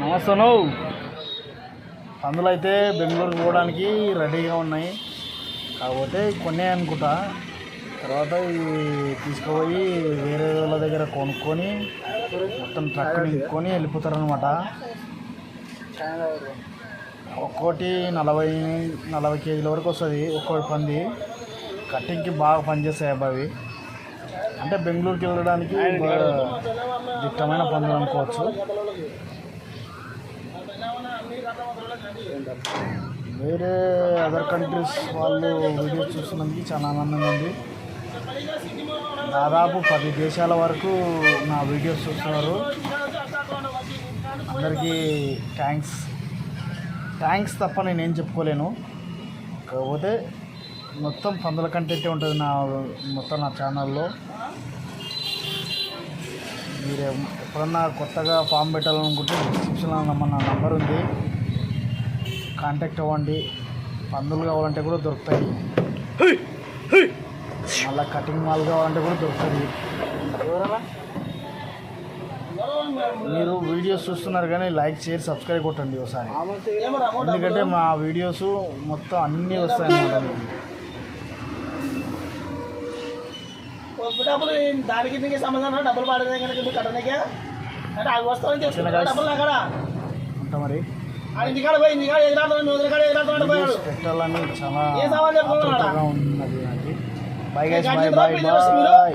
నమస్తేను పందులు అయితే బెంగళూరుకి పోవడానికి రెడీగా ఉన్నాయి. కాకపోతే కొన్ని అనుకుంటా. తర్వాత ఇవి తీసుకుపోయి వేరే వాళ్ళ దగ్గర కొనుక్కొని మొత్తం ట్రక్ నింపుకొని వెళ్ళిపోతారనమాట ఒక్కోటి నలభై నలభై కేజీల వరకు వస్తుంది ఒక్కోటి పంది. కటింగ్కి బాగా పనిచేస్తాయి అబ్బాయి అంటే బెంగళూరుకి వెళ్ళడానికి దిట్టమైన పందులు అనుకోవచ్చు. వేరే అదర్ కంట్రీస్ వాళ్ళు వీడియోస్ చూస్తున్నందుకు చాలా ఆనందంగా ఉంది. దాదాపు పది దేశాల వరకు నా వీడియోస్ చూస్తున్నారు. అందరికీ థ్యాంక్స్ థ్యాంక్స్ తప్ప నేనేం చెప్పుకోలేను. కాకపోతే మొత్తం పందుల కంటెంటే ఉంటుంది నా మొత్తం నా ఛానల్లో మీరు ఎప్పుడన్నా కొత్తగా ఫామ్ పెట్టాలనుకుంటే డిస్క్రిప్షన్లో మన నంబర్ ఉంది. కాంటాక్ట్ అవ్వండి. పందులు కావాలంటే కూడా దొరుకుతాయి. మళ్ళీ కటింగ్ మాల్ కావాలంటే కూడా దొరుకుతుంది మీరు వీడియోస్ చూస్తున్నారు కానీ లైక్ షేర్ సబ్స్క్రైబ్ కొట్టండి ఒకసారి. ఎందుకంటే మా వీడియోస్ మొత్తం అన్నీ వస్తాయి అన్నమాట. డబ్బులు దానికి దీనికి సంబంధం లేదు. డబ్బులు పడదే కనుక నువ్వు కట్టనికే అంటే అవి వస్తావని చిన్న తెలుసు guys. డబ్బులు అక్కడ ఉంటా మరి ఆ ఇంటికాడ పోయి ఇంటికాడ ఎదురాడుతున్నాడు నువ్వు ఎదురుకాడ ఎదురాడుతున్నాడు పోయాడు వీడియోస్ పెట్టాలని చాలా ఏ సవాల్ చెప్పుకున్నాడా? ఆతృతగా ఉన్నది నాకు బాయ్ గైస్ గంటలు బాయ్ బాయ్ తప్పి తెలుసు మీరు? బాయ్